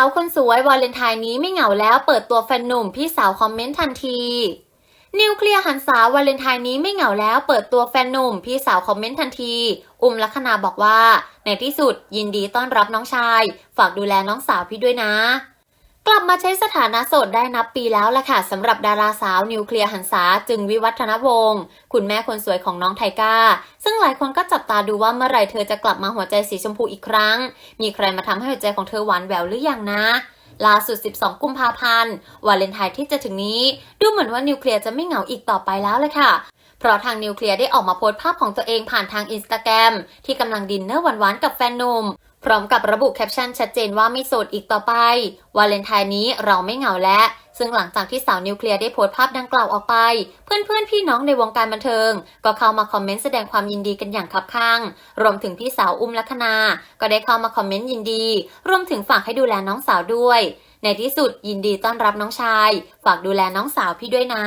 าวคนสวยวาเลนไทน์นี้ไม่เหงาแล้วเปิดตัวแฟนหนุ่มพี่สาวคอมเมนต์ทันที นิวเคลียร์หันสาววาเลนไทน์นี้ไม่เหงาแล้วเปิดตัวแฟนหนุ่มพี่สาวคอมเมนต์ทันที อุ้มลักษณาบอกว่า ในที่สุดยินดีต้อนรับน้องชาย ฝากดูแลน้องสาวพี่ด้วยนะ กลับมาใช้สถานะโสดได้นับปีแล้วล่ะค่ะสำหรับดาราสาวนิวเคลียร์หันษาจึงวิวัฒนวงศ์คุณแม่คนสวยของน้องไทก้า ซึ่งหลายคนก็จับตาดูว่าเมื่อไหร่เธอจะกลับมาหัวใจสีชมพูอีกครั้ง มีใครมาทำให้หัวใจของเธอหวานแหววหรือยังนะล่าสุด 12 กุมภาพันธ์วาเลนไทน์ที่จะถึงนี้ ดูเหมือนว่านิวเคลียร์จะไม่เหงาอีกต่อไปแล้วเลยค่ะ เพราะทางนิวเคลียร์ได้ออกมาโพสต์ภาพของตัวเองผ่านทางอินสตาแกรมที่กำลังดินเนอร์หวานๆกับแฟนหนุ่มพร้อมกับระบุแคปชั่นชัดเจนว่าไม่โสดอีกต่อไป วาเลนไทน์นี้เราไม่เหงาแล้ว ซึ่งหลังจากที่สาวนิวเคลียร์ได้โพสต์ภาพดังกล่าวออกไป เพื่อนๆ พี่น้องในวงการบันเทิง ก็เข้ามาคอมเมนต์แสดงความยินดีกันอย่างคับข้าง รวมถึงพี่สาวอุ้มลัคนา ก็ได้เข้ามาคอมเมนต์ยินดี รวมถึงฝากให้ดูแลน้องสาวด้วย ในที่สุดยินดีต้อนรับน้องชาย ฝากดูแลน้องสาวพี่ด้วยนะ